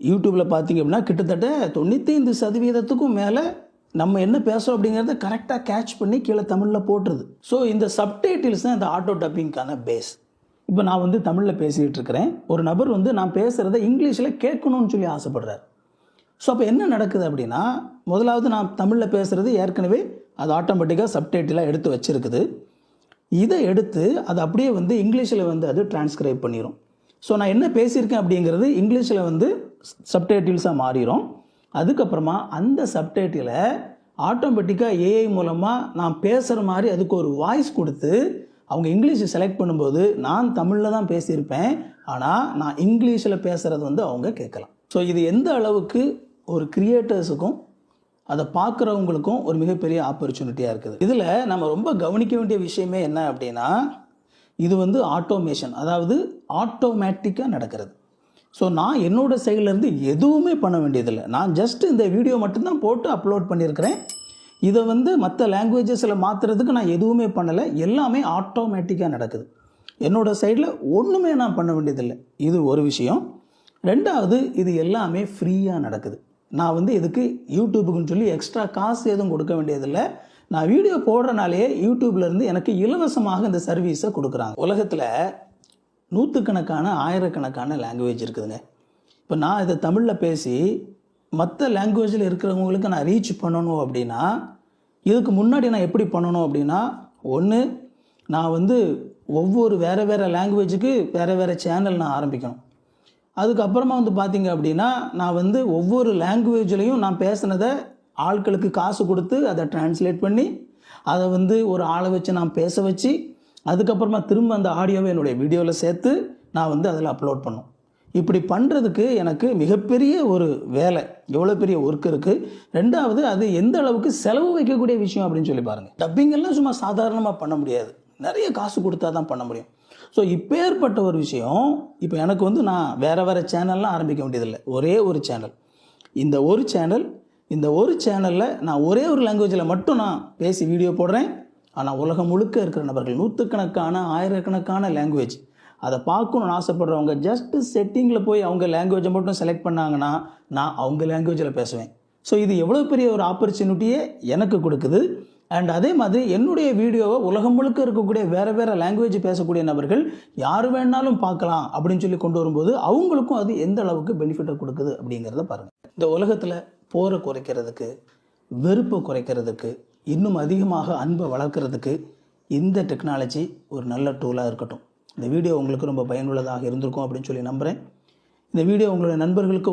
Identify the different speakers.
Speaker 1: யூடியூப்பில் பார்த்தீங்க அப்படின்னா கிட்டத்தட்ட தொண்ணூத்தைந்து சதவீதத்துக்கும் மேலே நம்ம என்ன பேசுகிறோம் அப்படிங்கிறத கரெக்டாக கேட்ச் பண்ணி கீழே தமிழில் போட்டுருது. ஸோ இந்த சப்டைட்டில்ஸ் தான் இந்த ஆட்டோ டப்பிங்க்கான பேஸ் இப்போ நான் வந்து தமிழில் பேசிகிட்டு இருக்கிறேன். ஒரு நபர் வந்து நான் பேசுகிறத இங்கிலீஷில் கேட்கணும்னு சொல்லி ஆசைப்படுறார். ஸோ அப்போ என்ன நடக்குது அப்படின்னா முதலாவது நான் தமிழில் பேசுகிறது ஏற்கனவே அது ஆட்டோமேட்டிக்காக சப்டைட்டிலாக எடுத்து வச்சிருக்குது. இதை எடுத்து அது அப்படியே வந்து இங்கிலீஷில் வந்து அது டிரான்ஸ்கிரைப் பண்ணிடும் ஸோ நான் என்ன பேசியிருக்கேன் அப்படிங்கிறது இங்கிலீஷில் வந்து சப்டைட்டில்ஸாக மாறிடும் அதுக்கப்புறமா அந்த சப்டைட்டிலை ஆட்டோமேட்டிக்காக ஏஐ மூலமாக நான் பேசுகிற மாதிரி அதுக்கு ஒரு வாய்ஸ் கொடுத்து அவங்க இங்கிலீஷை செலக்ட் பண்ணும்போது நான் தமிழில் தான் பேசியிருப்பேன். ஆனால் நான் இங்கிலீஷில் பேசுகிறது வந்து அவங்க கேட்கலாம். ஸோ இது எந்த அளவுக்கு ஒரு கிரியேட்டர்ஸுக்கும் அதை பார்க்குறவங்களுக்கும் ஒரு மிகப்பெரிய ஆப்பர்ச்சுனிட்டியாக இருக்குது. இதில் நம்ம ரொம்ப கவனிக்க வேண்டிய விஷயமே என்ன அப்படின்னா இது வந்து ஆட்டோமேஷன் அதாவது ஆட்டோமேட்டிக்காக நடக்கிறது. ஸோ நான் என்னோட சைட்லேருந்து எதுவுமே பண்ண வேண்டியதில்லை. நான் ஜஸ்ட் இந்த வீடியோ மட்டும்தான் போட்டு அப்லோட் பண்ணியிருக்கிறேன். இதை வந்து மற்ற லாங்குவேஜஸில் மாற்றுறதுக்கு நான் எதுவுமே பண்ணலை. எல்லாமே ஆட்டோமேட்டிக்காக நடக்குது. என்னோடய சைடில் ஒன்றுமே நான் பண்ண வேண்டியதில்லை. இது ஒரு விஷயம். ரெண்டாவது இது எல்லாமே ஃப்ரீயாக நடக்குது. நான் வந்து இதுக்கு யூடியூபுக்குன்னு சொல்லி எக்ஸ்ட்ரா காசு எதுவும் கொடுக்க வேண்டியதில்லை. நான் வீடியோ போடுறனாலே யூடியூப்லேருந்து எனக்கு இலவசமாக இந்த சர்வீஸை கொடுக்குறாங்க. உலகத்தில் நூற்றுக்கணக்கான ஆயிரக்கணக்கான லாங்குவேஜ் இருக்குதுங்க. இப்போ நான் இதை தமிழில் பேசி மற்ற லாங்குவேஜில் இருக்கிறவங்களுக்கு நான் ரீச் பண்ணணும் அப்படின்னா இதுக்கு முன்னாடி நான் எப்படி பண்ணணும் அப்படின்னா ஒன்று நான் வந்து ஒவ்வொரு வேறு வேறு லாங்குவேஜுக்கு வேறு வேறு சேனல் நான் ஆரம்பிக்கணும். அதுக்கப்புறமா வந்து பார்த்திங்க அப்படின்னா நான் வந்து ஒவ்வொரு லாங்குவேஜ்லேயும் நான் பேசுனதை ஆட்களுக்கு காசு கொடுத்து அதை டிரான்ஸ்லேட் பண்ணி அதை வந்து ஒரு ஆளை வச்சு நான் பேச வச்சு அதுக்கப்புறமா திரும்ப அந்த ஆடியோவை என்னுடைய வீடியோவில் சேர்த்து நான் வந்து அதில் அப்லோட் பண்ணும். இப்படி பண்ணுறதுக்கு எனக்கு மிகப்பெரிய ஒரு வேலை எவ்வளோ பெரிய ஒர்க் இருக்குது ரெண்டாவது அது எந்த அளவுக்கு செலவு வைக்கக்கூடிய விஷயம் அப்படின்னு சொல்லி பாருங்கள் டப்பிங்கெல்லாம் சும்மா சாதாரணமாக பண்ண முடியாது. நிறைய காசு கொடுத்தா தான் பண்ண முடியும். ஸோ இப்பேற்பட்ட ஒரு விஷயம் இப்போ எனக்கு வந்து நான் வேறு வேறு சேனல்லாம் ஆரம்பிக்க வேண்டியதில்லை. ஒரே ஒரு சேனல் இந்த ஒரு சேனல் இந்த ஒரு சேனலில் நான் ஒரே ஒரு லாங்குவேஜில் மட்டும் நான் பேசி வீடியோ போடுறேன். ஆனால் உலகம் முழுக்க இருக்கிற நபர்கள் நூற்றுக்கணக்கான ஆயிரக்கணக்கான லாங்குவேஜ் அதை பார்க்கணுன்னு ஆசைப்படுறவங்க ஜஸ்ட் செட்டிங்கில் போய் அவங்க லாங்குவேஜை மட்டும் செலக்ட் பண்ணாங்கன்னா நான் அவங்க லாங்குவேஜில் பேசுவேன். ஸோ இது எவ்வளோ பெரிய ஒரு ஆப்பர்ச்சுனிட்டியை எனக்கு கொடுக்குது. அண்ட் அதே மாதிரி என்னுடைய வீடியோவை உலகம் முழுக்க இருக்கக்கூடிய வேறு வேறு லாங்குவேஜ் பேசக்கூடிய நபர்கள் யார் வேணாலும் பார்க்கலாம் அப்படின்னு சொல்லி கொண்டு வரும்போது அவங்களுக்கும் அது எந்த அளவுக்கு பெனிஃபிட்டை கொடுக்குது அப்படிங்கிறத பாருங்கள் இந்த உலகத்தில் போரை குறைக்கிறதுக்கு வெறுப்பை குறைக்கிறதுக்கு இன்னும் அதிகமாக அன்பை வளர்க்குறதுக்கு இந்த டெக்னாலஜி ஒரு நல்ல டூலாக இருக்கட்டும். இந்த வீடியோ உங்களுக்கு ரொம்ப பயனுள்ளதாக இருந்திருக்கும் அப்படின்னு சொல்லி நம்புகிறேன் இந்த வீடியோ உங்களுடைய நண்பர்களுக்கு